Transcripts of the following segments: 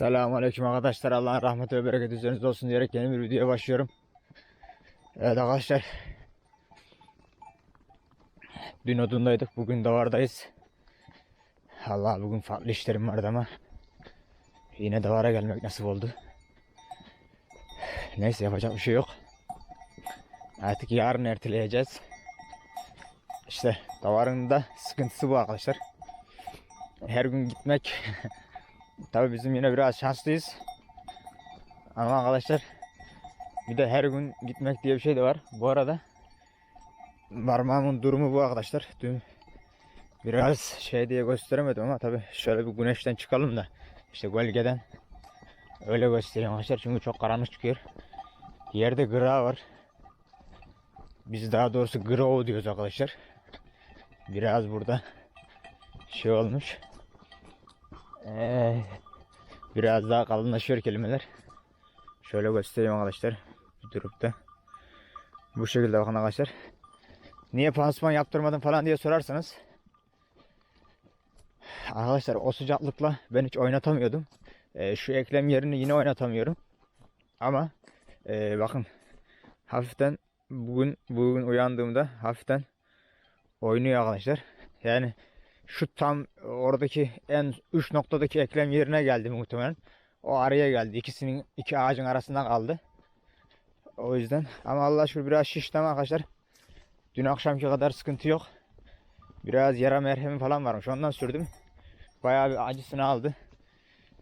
Selamun Aleyküm arkadaşlar. Allah'ın rahmeti ve bereketi üzerinizde olsun diyerek yeni bir videoya başlıyorum. Evet arkadaşlar. Dün odundaydık. Bugün davardayız. Allah bugün farklı işlerim vardı ama yine davara gelmek nasip oldu. Neyse yapacak bir şey yok. Artık yarın erteleyeceğiz. İşte davarın da sıkıntısı bu arkadaşlar. Her gün gitmek Tabi bizim yine biraz şanslıyız. Ama arkadaşlar bir de her gün gitmek diye bir şey de var. Bu arada parmağımın durumu bu arkadaşlar. Dün biraz şey diye gösteremedim ama tabi şöyle bir güneşten çıkalım da işte gölgeden öyle göstereyim arkadaşlar çünkü çok karanlık çıkıyor. Yerde gıra var. Biz daha doğrusu grao diyoruz arkadaşlar. Biraz burada şey olmuş. Ee, biraz daha kalınlaşıyor kelimeler. Şöyle göstereyim arkadaşlar. Bir durup da. Bu şekilde bakın arkadaşlar. Niye pansuman yaptırmadın falan diye sorarsanız. Arkadaşlar o sıcaklıkla ben hiç oynatamıyordum. Ee, şu eklem yerini yine oynatamıyorum. Ama ee, bakın hafiften bugün bugün uyandığımda hafiften oynuyor arkadaşlar. Yani şu tam oradaki en uç noktadaki eklem yerine geldi muhtemelen. O araya geldi. İkisinin iki ağacın arasında kaldı. O yüzden ama Allah şükür biraz şişti ama arkadaşlar. Dün akşamki kadar sıkıntı yok. Biraz yara merhemi falan varmış. Ondan sürdüm. Bayağı bir acısını aldı.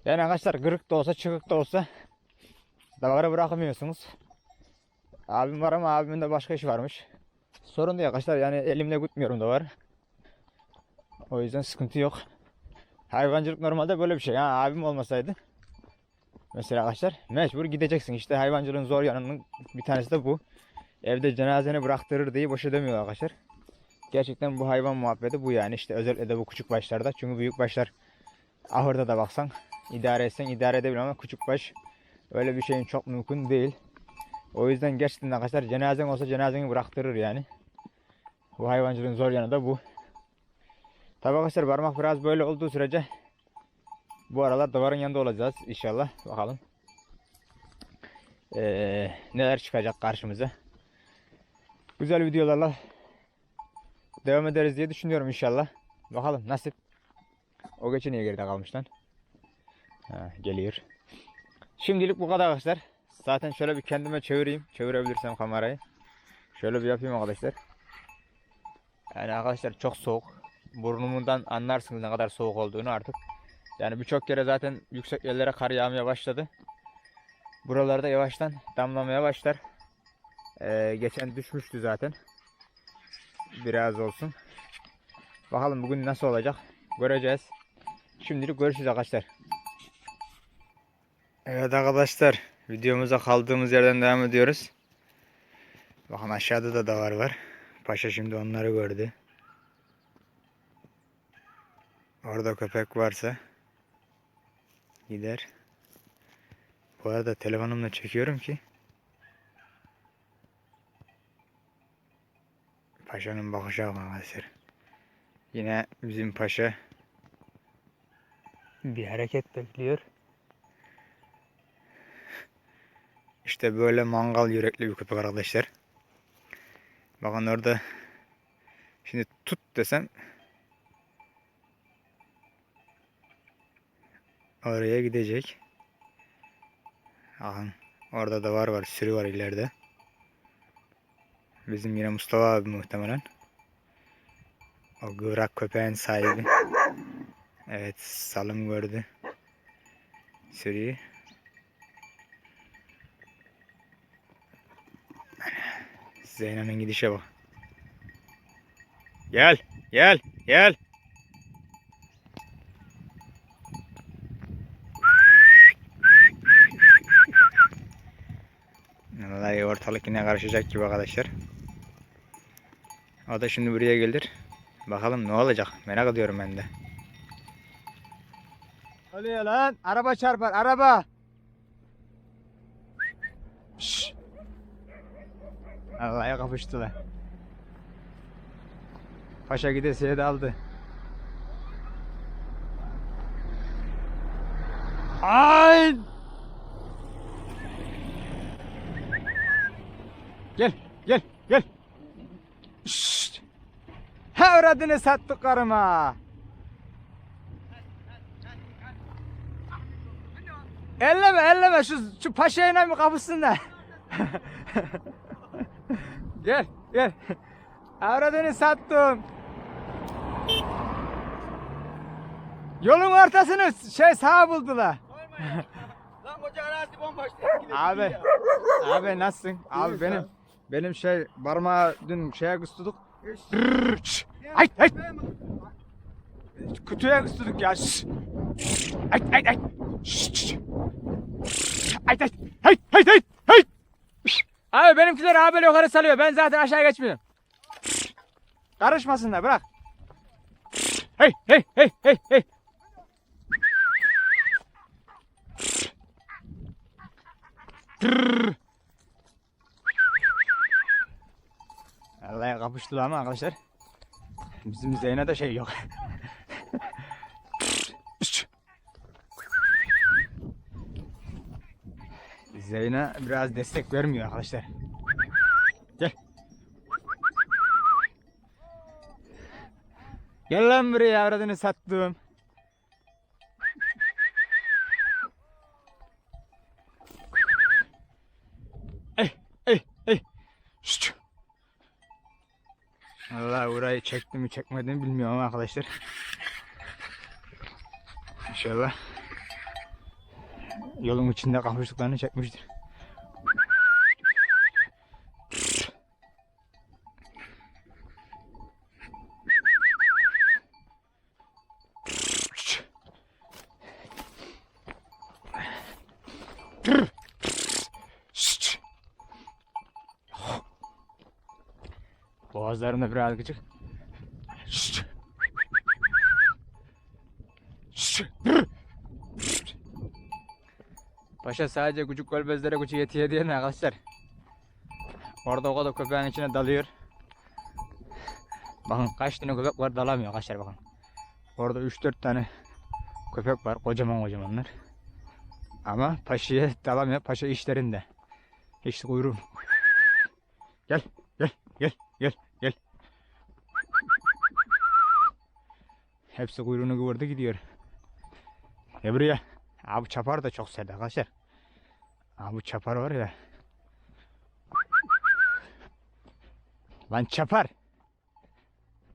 Yani arkadaşlar kırık da olsa çıkık da olsa davara bırakamıyorsunuz. Abim var ama abimin de başka işi varmış. Sorun değil arkadaşlar. Yani elimle gitmiyorum davarı. O yüzden sıkıntı yok. Hayvancılık normalde böyle bir şey. Ha, abim olmasaydı mesela arkadaşlar mecbur gideceksin. İşte hayvancılığın zor yanının bir tanesi de bu. Evde cenazeni bıraktırır diye boşa demiyor arkadaşlar. Gerçekten bu hayvan muhabbeti bu yani. İşte özellikle de bu küçük başlarda. Çünkü büyük başlar ahırda da baksan idare etsen idare edebilir ama küçük baş öyle bir şeyin çok mümkün değil. O yüzden gerçekten arkadaşlar cenazen olsa cenazeni bıraktırır yani. Bu hayvancılığın zor yanı da bu. Tabi arkadaşlar parmak biraz böyle olduğu sürece bu aralar davarın yanında olacağız inşallah. Bakalım. Ee, neler çıkacak karşımıza. Güzel videolarla devam ederiz diye düşünüyorum inşallah. Bakalım nasip. O geçen niye geride kalmış geliyor. Şimdilik bu kadar arkadaşlar. Zaten şöyle bir kendime çevireyim. Çevirebilirsem kamerayı. Şöyle bir yapayım arkadaşlar. Yani arkadaşlar çok soğuk burnumundan anlarsınız ne kadar soğuk olduğunu artık. Yani birçok kere zaten yüksek yerlere kar yağmaya başladı. Buralarda yavaştan damlamaya başlar. Ee, geçen düşmüştü zaten. Biraz olsun. Bakalım bugün nasıl olacak. Göreceğiz. Şimdilik görüşürüz arkadaşlar. Evet arkadaşlar. Videomuza kaldığımız yerden devam ediyoruz. Bakın aşağıda da davar var. Paşa şimdi onları gördü. Orada köpek varsa gider. Bu arada telefonumla çekiyorum ki Paşa'nın bakışı arkadaşlar. Yine bizim paşa bir hareket bekliyor. İşte böyle mangal yürekli bir köpek arkadaşlar. Bakın orada şimdi tut desem Oraya gidecek. Aha, orada da var var sürü var ileride. Bizim yine Mustafa abi muhtemelen. O gıvrak köpeğin sahibi. Evet salım gördü. Sürüyü. Zeynep'in gidişe bak. Gel, gel, gel. Vallahi ortalık yine karışacak gibi arkadaşlar. O da şimdi buraya gelir. Bakalım ne olacak merak ediyorum ben de. Oluyor lan araba çarpar araba. Allah'a kapıştılar. Paşa gidesiye de aldı. Ay! Gel, gel. Şşt! Ha uğradını sattık karıma. Elleme, elleme şu, şu paşayla mı kapısında? gel, gel. Avradını sattım. Yolun ortasını şey sağ buldular. Lan koca arazi bomboş. Abi, abi nasılsın? Abi benim. Benim şey parmağı dün şeye kıstırdık. Ay ay. Kutuya kıstırdık ya. Ay ay ay. Ay ay. Hey hey hey hey. Abi benimkiler abi böyle yukarı salıyor. Ben zaten aşağı geçmiyorum. Karışmasınlar bırak. Hey hey hey hey hey. Vallahi kapıştılar ama arkadaşlar. Bizim Zeynep'de şey yok. Zeyne biraz destek vermiyor arkadaşlar. Gel. Gel lan buraya avradını sattım. Çekti mi çekmedi mi bilmiyorum arkadaşlar. İnşallah yolun içinde kapıştıklarını çekmiştir. Boğazlarım da biraz gıcık. Şşş. Şşş. Paşa sadece küçük gölbezlere gücü yetiyor diye ne arkadaşlar. Orada o kadar köpeğin içine dalıyor. Bakın kaç tane köpek var dalamıyor arkadaşlar bakın. Orada 3-4 tane köpek var kocaman kocamanlar. Ama paşaya dalamıyor. Paşa işlerinde. Hiç kuyruğu. Gel gel gel gel gel. Hepsi kuyruğunu kıvırdı gidiyor. Gel buraya. Abi çapar da çok sert arkadaşlar. Abi çapar var ya. Lan çapar.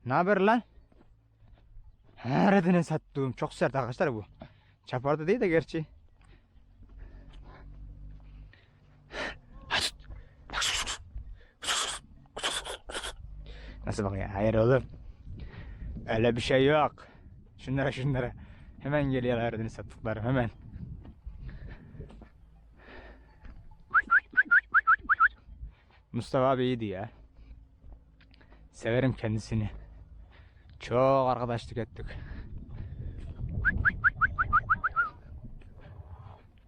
Ne haber lan? Neredine sattığım çok sert arkadaşlar bu. Çapar da değil de gerçi. Nasıl bak ya? Hayır oğlum. Öyle bir şey yok. Şunlara şunlara. Hemen geliyorlar erdini sattıkları hemen. Mustafa abi iyiydi ya. Severim kendisini. Çok arkadaşlık ettik.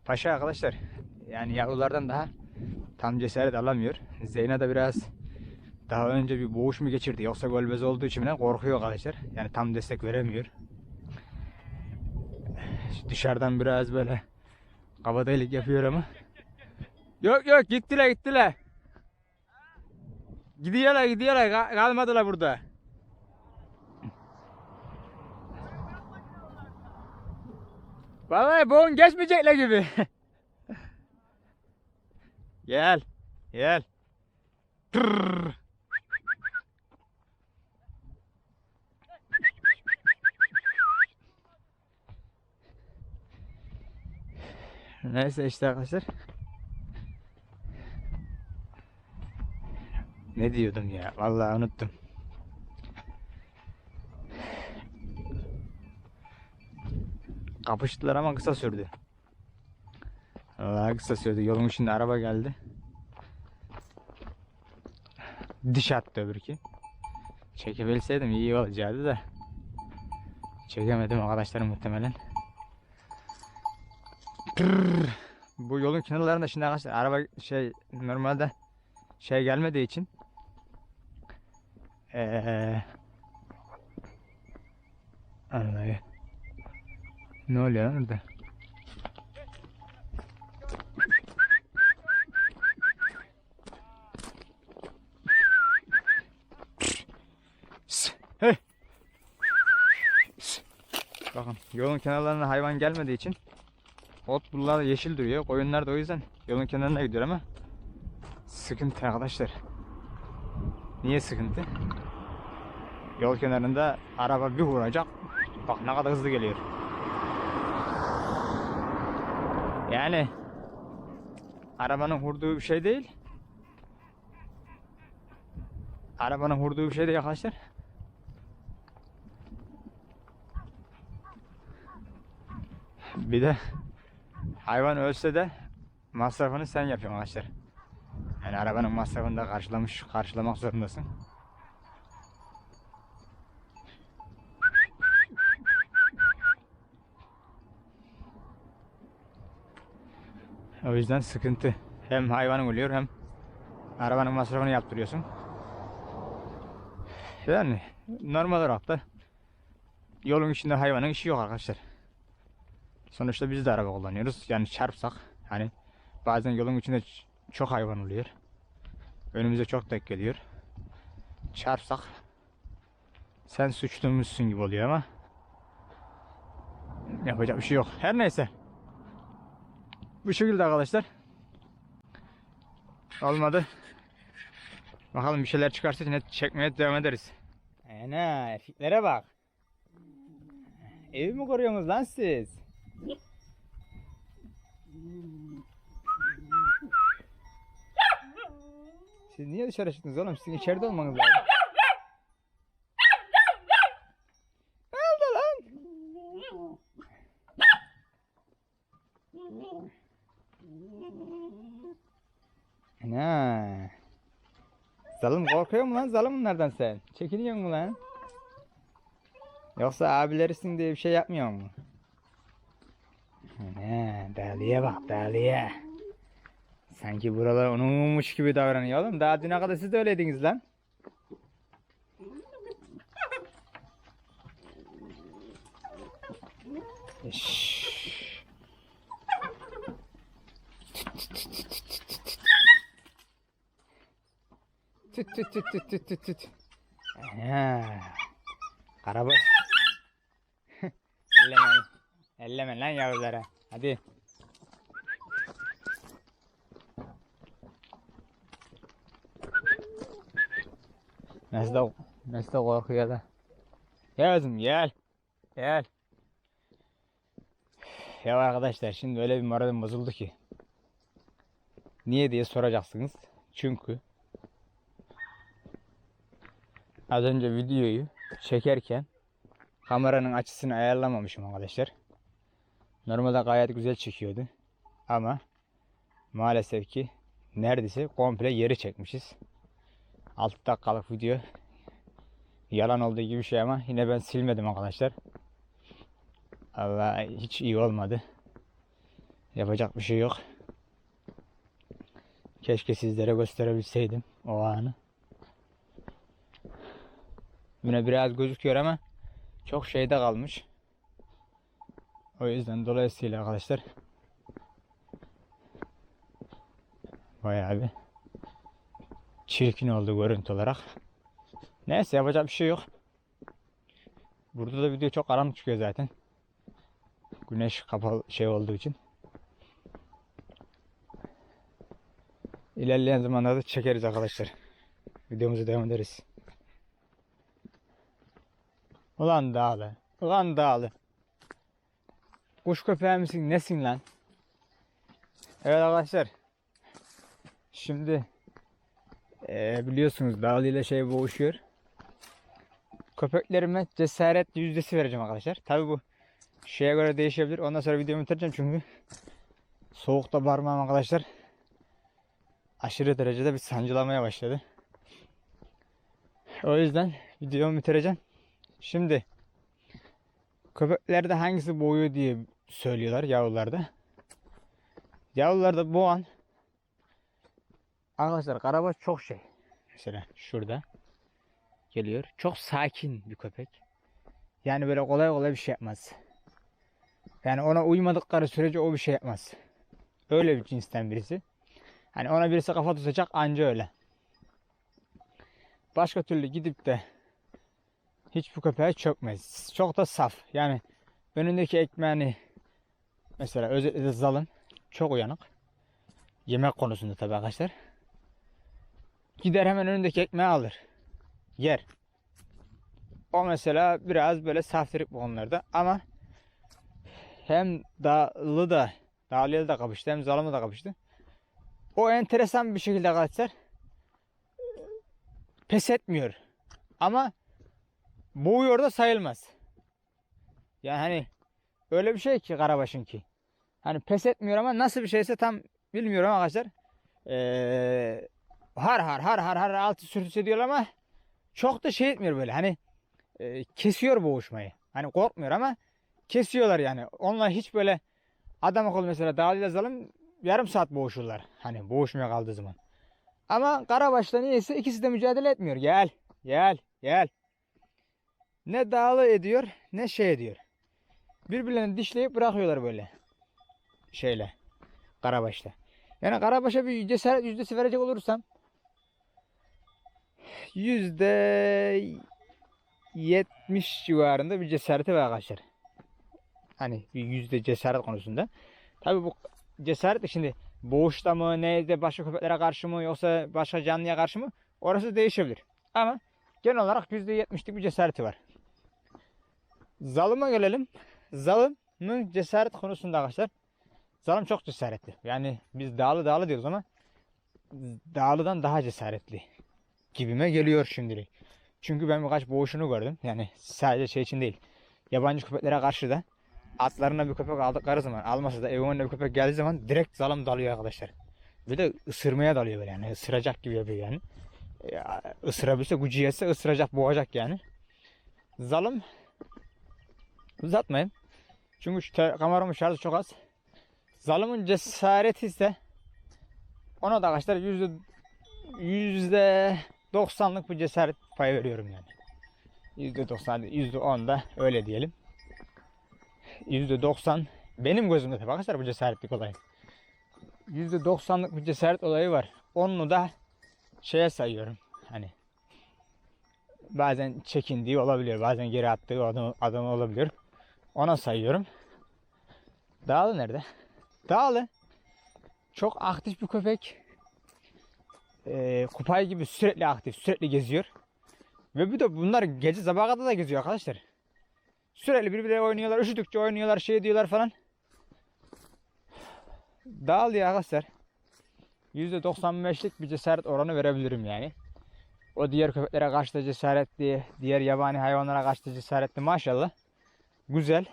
Paşa arkadaşlar. Yani yavrulardan daha tam cesaret alamıyor. Zeyna da biraz daha önce bir boğuş mu geçirdi yoksa gölbez olduğu için korkuyor arkadaşlar. Yani tam destek veremiyor. Dışarıdan biraz böyle kabadayılık yapıyor ama. Yok yok gittiler gittiler. Gidiyorlar gidiyorlar Ka- kalmadılar burada. Vallahi boğun geçmeyecekler gibi. gel. Gel. Tırr. Neyse işte arkadaşlar. Ne diyordum ya? Vallahi unuttum. Kapıştılar ama kısa sürdü. Vallahi kısa sürdü. Yolun içinde araba geldi. Diş attı öbürki. Çekebilseydim iyi olacaktı da. Çekemedim arkadaşlarım muhtemelen. Tırr. Bu yolun kenarlarında şimdi arkadaşlar araba şey normalde şey gelmediği için ee, Ne oluyor orada? Bakın yolun kenarlarına hayvan gelmediği için ot bunlar yeşil duruyor. Koyunlar da o yüzden yolun kenarına gidiyor ama sıkıntı arkadaşlar. Niye sıkıntı? Yol kenarında araba bir vuracak. Bak ne kadar hızlı geliyor. Yani arabanın vurduğu bir şey değil. Arabanın vurduğu bir şey değil arkadaşlar. Bir de hayvan ölse de masrafını sen yapıyorsun arkadaşlar. Yani arabanın masrafını da karşılamış, karşılamak zorundasın. O yüzden sıkıntı. Hem hayvanın ölüyor hem arabanın masrafını yaptırıyorsun. Yani normal olarak da yolun içinde hayvanın işi yok arkadaşlar. Sonuçta biz de araba kullanıyoruz. Yani çarpsak hani bazen yolun içinde çok hayvan oluyor. Önümüze çok denk geliyor. Çarpsak sen suçluymuşsun gibi oluyor ama yapacak bir şey yok. Her neyse. Bu şekilde arkadaşlar. Olmadı. Bakalım bir şeyler çıkarsa yine çekmeye devam ederiz. Ana erkeklere bak. Evi mi koruyorsunuz lan siz? Siz niye dışarı çıktınız oğlum? Sizin içeride olmanız lazım. Ne oldu lan? Ana. Zalım korkuyor mu lan? Zalım bunlardan sen. Çekiniyor mu lan? Yoksa abilerisin diye bir şey yapmıyor mu? Ana, Daliye bak Daliye. Sanki buralar onunmuş gibi davranıyor oğlum. Daha düne kadar siz de öyleydiniz lan. Şşş. Tüt tüt tüt tüt tüt tüt tüt. Karabaş. Elleme. Elleme lan yavrulara. Hadi. Nasıl da korkuyor da. Gel kızım gel. Gel. Ya arkadaşlar şimdi öyle bir moralim bozuldu ki. Niye diye soracaksınız. Çünkü az önce videoyu çekerken kameranın açısını ayarlamamışım arkadaşlar. Normalde gayet güzel çekiyordu. Ama maalesef ki neredeyse komple yeri çekmişiz. 6 dakikalık video yalan olduğu gibi bir şey ama yine ben silmedim arkadaşlar. Allah hiç iyi olmadı. Yapacak bir şey yok. Keşke sizlere gösterebilseydim o anı. Yine biraz gözüküyor ama çok şeyde kalmış. O yüzden dolayısıyla arkadaşlar bayağı bir çirkin oldu görüntü olarak. Neyse yapacak bir şey yok. Burada da video çok karanlık çıkıyor zaten. Güneş kapalı şey olduğu için. İlerleyen zamanlarda çekeriz arkadaşlar. Videomuzu devam ederiz. Ulan dağlı. Ulan dağlı. Kuş köpeği misin? Nesin lan? Evet arkadaşlar. Şimdi eee, biliyorsunuz dağlı ile şey boğuşuyor. Köpeklerime cesaret yüzdesi vereceğim arkadaşlar. Tabi bu şeye göre değişebilir. Ondan sonra videomu bitireceğim çünkü soğukta bağırmam arkadaşlar. Aşırı derecede bir sancılamaya başladı. O yüzden videomu bitireceğim. Şimdi köpeklerde hangisi boğuyor diye söylüyorlar yavrularda. Yavrularda boğan arkadaşlar karabaş çok şey. Mesela şurada geliyor. Çok sakin bir köpek. Yani böyle kolay kolay bir şey yapmaz. Yani ona uymadıkları sürece o bir şey yapmaz. Öyle bir cinsten birisi. Hani ona birisi kafa tutacak anca öyle. Başka türlü gidip de hiç bu köpeğe çökmez. Çok da saf. Yani önündeki ekmeğini mesela özellikle zalım çok uyanık. Yemek konusunda tabii arkadaşlar. Gider hemen önündeki ekmeği alır. Yer. O mesela biraz böyle saftirik bu konularda ama hem dağlı da dağlıya da kapıştı hem zalımı da kapıştı. O enteresan bir şekilde arkadaşlar pes etmiyor. Ama boğuyor da sayılmaz. Yani hani öyle bir şey ki Karabaş'ın ki. Hani pes etmiyor ama nasıl bir şeyse tam bilmiyorum arkadaşlar. Ee, har har har har har altı sürtüs ediyor ama çok da şey etmiyor böyle. Hani e, kesiyor boğuşmayı. Hani korkmuyor ama kesiyorlar yani. Onlar hiç böyle adam akıllı mesela dağlı yazalım yarım saat boğuşurlar. Hani boğuşmaya kaldığı zaman. Ama Karabaş'ta niyeyse ikisi de mücadele etmiyor. Gel, gel, gel. Ne dağlı ediyor ne şey ediyor. Birbirlerini dişleyip bırakıyorlar böyle. Şeyle. Karabaş'ta. Yani Karabaş'a bir cesaret yüzdesi verecek olursam yüzde 70 civarında bir cesareti var arkadaşlar. Hani bir yüzde cesaret konusunda. Tabi bu cesaret de şimdi boğuşta mı neyde başka köpeklere karşı mı yoksa başka canlıya karşı mı orası değişebilir. Ama genel olarak yüzde yetmişlik bir cesareti var. Zalıma gelelim. Zalımın cesaret konusunda arkadaşlar. Zalım çok cesaretli. Yani biz dağlı dağlı diyoruz ama dağlıdan daha cesaretli gibime geliyor şimdilik. Çünkü ben birkaç boğuşunu gördüm. Yani sadece şey için değil. Yabancı köpeklere karşı da atlarına bir köpek aldıkları zaman almasa da evine bir köpek geldiği zaman direkt zalım dalıyor arkadaşlar. Bir de ısırmaya dalıyor böyle yani. Isıracak gibi yapıyor yani. Ya, ısırabilse gücü yetse ısıracak boğacak yani. Zalım uzatmayayım. Çünkü şu kameramın şarjı çok az. Zalımın cesareti ise ona da arkadaşlar yüzde yüzde doksanlık bir cesaret payı veriyorum yani. Yüzde doksan, yüzde on da öyle diyelim. Yüzde doksan benim gözümde tabii arkadaşlar bu cesaretlik olay. Yüzde doksanlık bir cesaret olayı var. Onu da şeye sayıyorum. Hani bazen çekindiği olabiliyor. Bazen geri attığı adam, adam olabiliyor. Ona sayıyorum. Dağlı nerede? Dağlı. Çok aktif bir köpek. Ee, kupay gibi sürekli aktif, sürekli geziyor. Ve bir de bunlar gece sabaha kadar da geziyor arkadaşlar. Sürekli birbirleriyle oynuyorlar, üşüdükçe oynuyorlar, şey diyorlar falan. Dağılıyor arkadaşlar. %95'lik bir cesaret oranı verebilirim yani. O diğer köpeklere karşı da cesaretli, diğer yabani hayvanlara karşı da cesaretli maşallah. Güzel.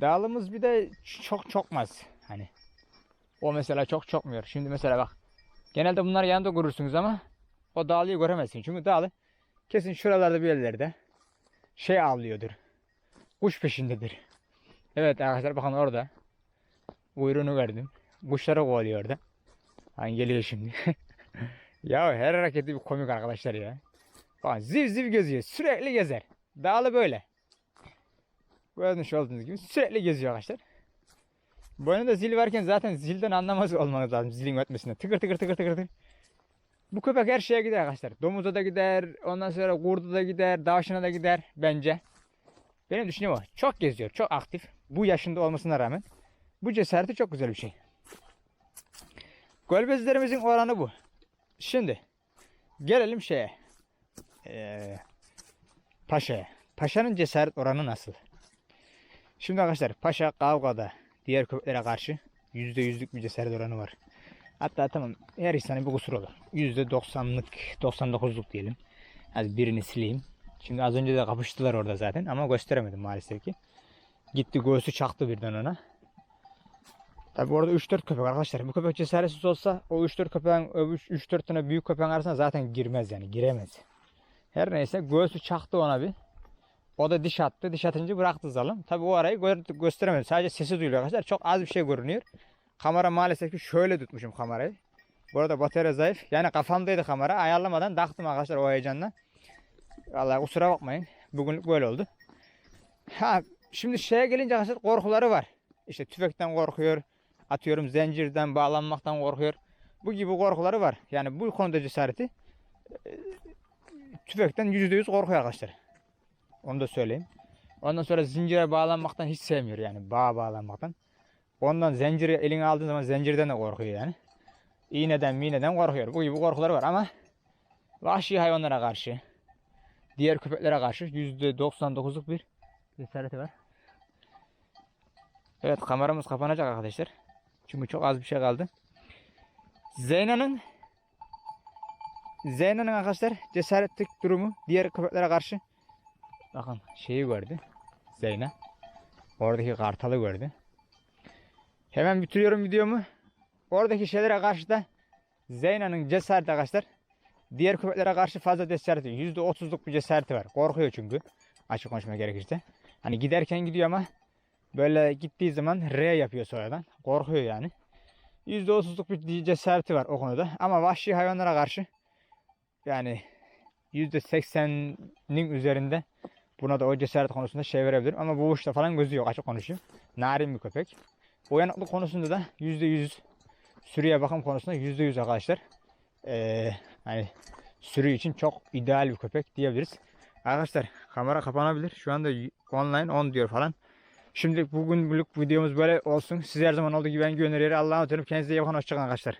Dağılımız bir de çok çokmaz. Hani o mesela çok çokmuyor. Şimdi mesela bak. Genelde bunları yanında görürsünüz ama o dağlıyı göremezsin. Çünkü dağlı kesin şuralarda bir yerlerde şey avlıyordur. Kuş peşindedir. Evet arkadaşlar bakın orada. Kuyruğunu verdim. Kuşları kovalıyor orada. Hani geliyor şimdi. ya her hareketi bir komik arkadaşlar ya. Bakın ziv ziv geziyor. Sürekli gezer. Dağlı böyle. Görmüş olduğunuz gibi sürekli geziyor arkadaşlar. Bu arada zil varken zaten zilden anlamaz olmanız lazım zilin ötmesine. Tıkır tıkır tıkır tıkır tıkır. Bu köpek her şeye gider arkadaşlar. Domuza da gider, ondan sonra kurda da gider, davşına da gider bence. Benim düşüncem o. Çok geziyor, çok aktif. Bu yaşında olmasına rağmen. Bu cesareti çok güzel bir şey. Gölbezlerimizin oranı bu. Şimdi gelelim şeye. Ee, paşa'ya. Paşa'nın cesaret oranı nasıl? Şimdi arkadaşlar paşa kavgada diğer köpeklere karşı %100'lük bir cesaret oranı var. Hatta tamam her insanın bir kusur olur. %90'lık 99'luk diyelim. Hadi birini sileyim. Şimdi az önce de kapıştılar orada zaten ama gösteremedim maalesef ki. Gitti göğsü çaktı birden ona. Tabi orada 3-4 köpek arkadaşlar. Bu köpek cesaretsiz olsa o 3-4 köpeğin 3-4 tane büyük köpeğin arasına zaten girmez yani giremez. Her neyse göğsü çaktı ona bir. O da diş attı. Diş atınca bıraktı zalım. Tabi o arayı gö-. Sadece sesi duyuluyor arkadaşlar. Çok az bir şey görünüyor. Kamera maalesef ki şöyle tutmuşum kamerayı. Bu arada batarya zayıf. Yani kafamdaydı kamera. Ayarlamadan taktım arkadaşlar o heyecanla. Vallahi kusura bakmayın. Bugünlük böyle oldu. Ha şimdi şeye gelince arkadaşlar korkuları var. İşte tüfekten korkuyor. Atıyorum zincirden bağlanmaktan korkuyor. Bu gibi korkuları var. Yani bu konuda cesareti e, tüfekten %100 korkuyor arkadaşlar. Onu da söyleyeyim. Ondan sonra zincire bağlanmaktan hiç sevmiyor yani bağ bağlanmaktan. Ondan zinciri eline aldığın zaman zincirden de korkuyor yani. İğneden miğneden korkuyor. Bu gibi korkuları var ama vahşi hayvanlara karşı, diğer köpeklere karşı %99'luk bir cesareti var. Evet kameramız kapanacak arkadaşlar. Çünkü çok az bir şey kaldı. Zeyna'nın Zeyna'nın arkadaşlar cesaretlik durumu diğer köpeklere karşı bakın şeyi gördü. Zeyna. Oradaki kartalı gördü. Hemen bitiriyorum videomu. Oradaki şeylere karşı da Zeyna'nın cesareti arkadaşlar diğer köpeklere karşı fazla cesareti. %30'luk bir cesareti var. Korkuyor çünkü. Açık konuşma gerekirse. Hani giderken gidiyor ama böyle gittiği zaman R yapıyor sonradan. Korkuyor yani. %30'luk bir cesareti var o konuda. Ama vahşi hayvanlara karşı yani %80'nin üzerinde buna da o cesaret konusunda şey verebilirim. Ama bu uçta falan gözü yok açık konuşayım. Narin bir köpek. Uyanıklık konusunda da %100 sürüye bakım konusunda %100 arkadaşlar. Ee, hani sürü için çok ideal bir köpek diyebiliriz. Arkadaşlar kamera kapanabilir. Şu anda online 10 diyor falan. Şimdi bugünlük videomuz böyle olsun. Siz her zaman olduğu gibi ben güveniyorum. Allah'a emanet. Kendinize iyi bakın. Hoşçakalın arkadaşlar.